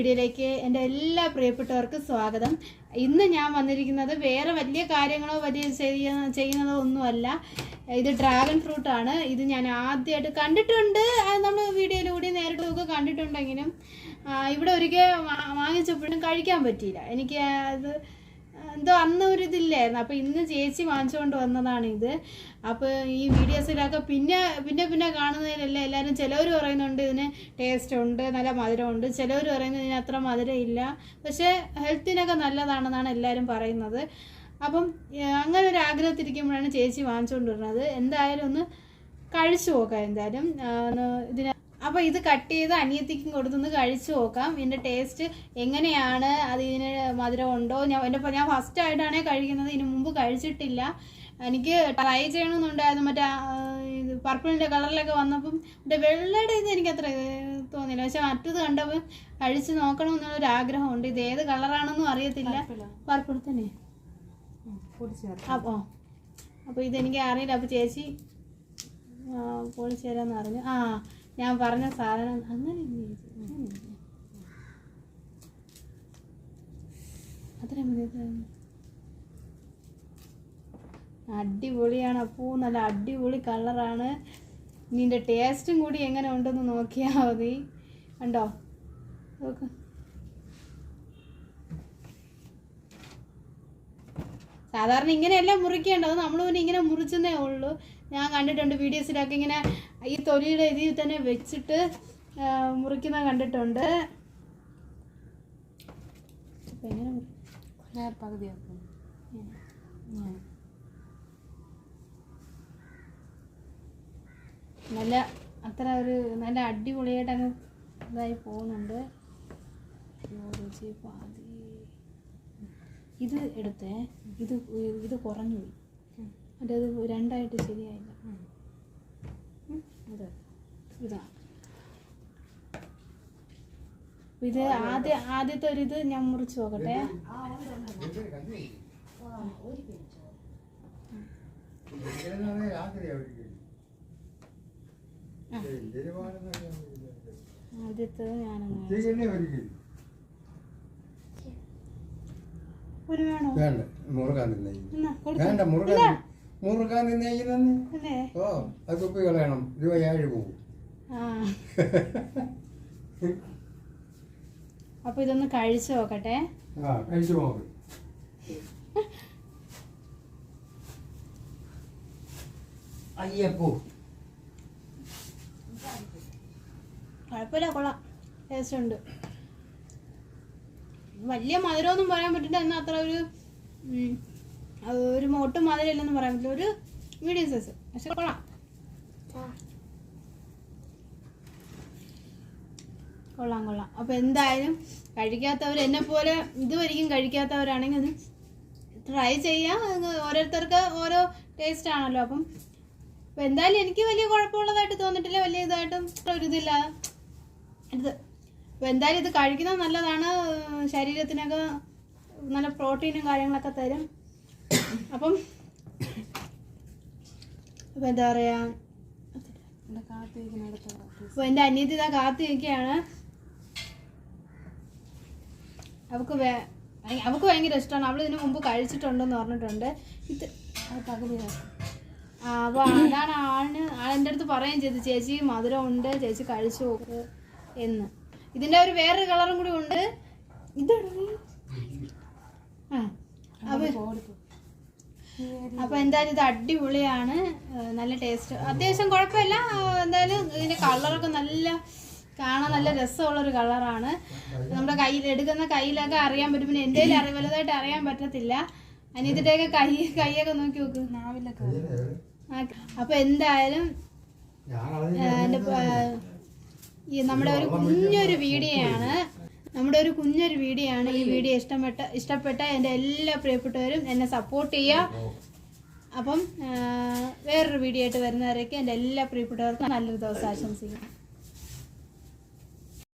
വീഡിയോയിലേക്ക് എന്റെ എല്ലാ പ്രിയപ്പെട്ടവർക്കും സ്വാഗതം. ഇന്ന് ഞാൻ വന്നിരിക്കുന്നത് വേറെ വലിയ കാര്യങ്ങളോ വലിയ ചെയ്യ ചെയ്യുന്നതോ ഒന്നുമല്ല. ഇത് ഡ്രാഗൺ ഫ്രൂട്ടാണ് ഇത് ഞാൻ ആദ്യമായിട്ട് കണ്ടിട്ടുണ്ട്. നമ്മൾ വീഡിയോയിലൂടെ നേരിട്ടൊക്കെ കണ്ടിട്ടുണ്ടെങ്കിലും ഇവിടെ ഒരിക്കൽ വാങ്ങിച്ചപ്പോഴും കഴിക്കാൻ പറ്റിയില്ല. എനിക്ക് അത് എന്തോ അന്ന് ഒരു ഇതില്ലായിരുന്നു. അപ്പോൾ ഇന്ന് ചേച്ചി വാങ്ങിച്ചുകൊണ്ട് വന്നതാണ് ഇത്. അപ്പോൾ ഈ വീഡിയോസിലൊക്കെ പിന്നെ പിന്നെ പിന്നെ കാണുന്നതിലല്ലേ എല്ലാവരും ചിലവർ പറയുന്നുണ്ട് ഇതിന് ടേസ്റ്റ് ഉണ്ട് നല്ല മധുരമുണ്ട്. ചിലവർ പറയുന്നത് ഇതിന് അത്ര മധുരം ഇല്ല പക്ഷേ ഹെൽത്തിനൊക്കെ നല്ലതാണെന്നാണ് എല്ലാവരും പറയുന്നത്. അപ്പം അങ്ങനെ ഒരു ആഗ്രഹത്തിരിക്കുമ്പോഴാണ് ചേച്ചി വാങ്ങിച്ചുകൊണ്ട് വരുന്നത് എന്തായാലും ഒന്ന് കഴിച്ചു നോക്കാം എന്തായാലും. ഇതിന് അപ്പോൾ ഇത് കട്ട് ചെയ്ത് അനിയത്തിക്കും കൊടുത്തൊന്ന് കഴിച്ചു നോക്കാം. ഇതിന്റെ ടേസ്റ്റ് എങ്ങനെയാണ്? അത് ഇതിന് മധുരം ഉണ്ടോ? ഞാൻ എന്റെ ഞാൻ ഫസ്റ്റ് ആയിട്ടാണ് കഴിക്കുന്നത്. ഇതിന് മുമ്പ് കഴിച്ചിട്ടില്ല. എനിക്ക് ട്രൈ ചെയ്യണമെന്നുണ്ടായിരുന്നു. മറ്റേ ഇത് പർപ്പിളിന്റെ കളറിലൊക്കെ വന്നപ്പം മറ്റേ വെള്ളയുടെ ഇത് എനിക്ക് അത്ര തോന്നിയില്ല. പക്ഷെ മറ്റത് കണ്ടപ്പോൾ കഴിച്ച് നോക്കണമെന്നുള്ളൊരു ആഗ്രഹമുണ്ട്. ഇത് ഏത് കളറാണെന്നും അറിയത്തില്ല. പർപ്പിൾ തന്നെ അപ്പോൾ അപ്പോൾ ഇതെനിക്ക് അറിയില്ല. അപ്പോൾ ചേച്ചി പൊളിച്ചു തരാമെന്ന് പറഞ്ഞു. ആ ഞാൻ പറഞ്ഞ സാധനം അങ്ങനെ അടിപൊളിയാണ് അപ്പൂ. നല്ല അടിപൊളി കളറാണ്. നിന്റെ ടേസ്റ്റും കൂടി എങ്ങനെ ഉണ്ടെന്ന് നോക്കിയാൽ മതി. കണ്ടോ? നോക്ക്. സാധാരണ ഇങ്ങനെയല്ല മുറിക്കേണ്ടത്. നമ്മൾ പിന്നെ ഇങ്ങനെ മുറിച്ചെന്നേ ഉള്ളൂ. ഞാൻ കണ്ടിട്ടുണ്ട് വീഡിയോസിലൊക്കെ ഇങ്ങനെ ഈ തൊലിയുടെ ഇതിൽ തന്നെ വെച്ചിട്ട് മുറിക്കുന്ന കണ്ടിട്ടുണ്ട്. എങ്ങനെ പകുതിയാക്കും നല്ല അത്ര ഒരു നല്ല അടിപൊളിയായിട്ട് അങ്ങ് ഇതായി പോകുന്നുണ്ട്. പാതി. ഇത് എടുത്തേ ഇത് ഇത് കുറഞ്ഞു പോയി. മറ്റേ അത് രണ്ടായിട്ട് ശരിയായില്ല. അതെ ഇത് ഇതാ ഇത് ആദ്യ ആദ്യത്തെ ഒരു ഇത് ഞാൻ മുറിച്ച് നോക്കട്ടെ. ആദ്യത്തത് ഞാനങ്ങ് ഒരു വേണോ? വേണ്ട മുറുകാൻ കൊടുത്തു വേണ്ട മുറുകാൻ മുറുകാൻ നിന്നേ തന്നെ. അല്ലേ? ഓ അത് കുപ്പി കളയണം. രൂപ ഏഴ് പോകും അപ്പൊ ഇതൊന്ന് കഴിച്ചു നോക്കട്ടെ. ആ കഴിച്ചു നോക്ക്. അയ്യപ്പോ. കുഴപ്പമില്ല കൊള്ളാം. ടേസ്റ്റ് ഉണ്ട്. വലിയ മധുരമൊന്നും പറയാൻ പറ്റില്ല എന്നാൽ അത്ര ഒരു ഒരു ഒട്ടും മധുരമില്ലെന്ന് പറയാൻ പറ്റില്ല. ഒരു മീഡിയം സൈസ് പക്ഷെ കൊള്ളാം. കൊള്ളാം കൊള്ളാം. അപ്പോൾ എന്തായാലും കഴിക്കാത്തവർ എന്നെ പോലെ ഇതുവരെയും കഴിക്കാത്തവരാണെങ്കിൽ അത് ട്രൈ ചെയ്യാം. ഓരോരുത്തർക്ക് ഓരോ ടേസ്റ്റ് ആണല്ലോ. അപ്പം അപ്പോൾ എന്തായാലും എനിക്ക് വലിയ കുഴപ്പമുള്ളതായിട്ട് തോന്നിട്ടില്ല വലിയ ഇതായിട്ടും ഒരു ഇതില്ല. ഇത് അപ്പോൾ എന്തായാലും ഇത് കഴിക്കുന്നത് നല്ലതാണ്. ശരീരത്തിനൊക്കെ നല്ല പ്രോട്ടീനും കാര്യങ്ങളൊക്കെ തരും. അപ്പം അപ്പം എന്താ പറയുക അപ്പോൾ എന്റെ അനിയത്തി ഇതാ കാത്തു നിൽക്കുകയാണ്. അവൾക്ക് വേ അവൾക്ക് ഭയങ്കര ഇഷ്ടമാണ് അവൾ ഇതിനു മുമ്പ് കഴിച്ചിട്ടുണ്ടെന്ന് പറഞ്ഞിട്ടുണ്ട്. ഇത് ആ, അപ്പോൾ അതാണ് ആളിന് എന്റെ അടുത്ത് പറയുകയും ചെയ്തു. ചേച്ചി മധുരം ഉണ്ട് ചേച്ചി കഴിച്ചു നോക്ക് എന്ന്. ഇതിന്റെ ഒരു വേറൊരു കളറും കൂടി ഉണ്ട്. ഇതാണ് ആ അപ്പോൾ എന്തായാലും ഇത് അടിപൊളിയാണ്. നല്ല ടേസ്റ്റ്. അത്യാവശ്യം കുഴപ്പമില്ല. എന്തായാലും ഇതിന്റെ കളറൊക്കെ നല്ല കാണാൻ നല്ല രസമുള്ള ഒരു കളറാണ്. നമ്മുടെ കയ്യിൽ എടുക്കുന്ന കയ്യിലൊക്കെ അറിയാൻ പറ്റും. പിന്നെ എന്തെങ്കിലും അറിയ അറി വലുതായിട്ട് അറിയാൻ പറ്റത്തില്ല. അനിയത്തിന്റെയൊക്കെ കൈ കൈയൊക്കെ നോക്കി നോക്ക്. നാവിലൊക്കെ അപ്പൊ എന്തായാലും പ- ഈ നമ്മുടെ ഒരു കുഞ്ഞൊരു വീഡിയോ ആണ് നമ്മുടെ ഒരു കുഞ്ഞൊരു വീഡിയോ ആണ് ഈ വീഡിയോ ഇഷ്ടപ്പെട്ട ഇഷ്ടപ്പെട്ട എന്റെ എല്ലാ പ്രിയപ്പെട്ടവരും എന്നെ സപ്പോർട്ട് ചെയ്യുക. അപ്പം വേറൊരു വീഡിയോ ആയിട്ട് വരുന്നവരൊക്കെ എന്റെ എല്ലാ പ്രിയപ്പെട്ടവർക്കും നല്ലൊരു ദിവസം ആശംസിക്കുന്നു.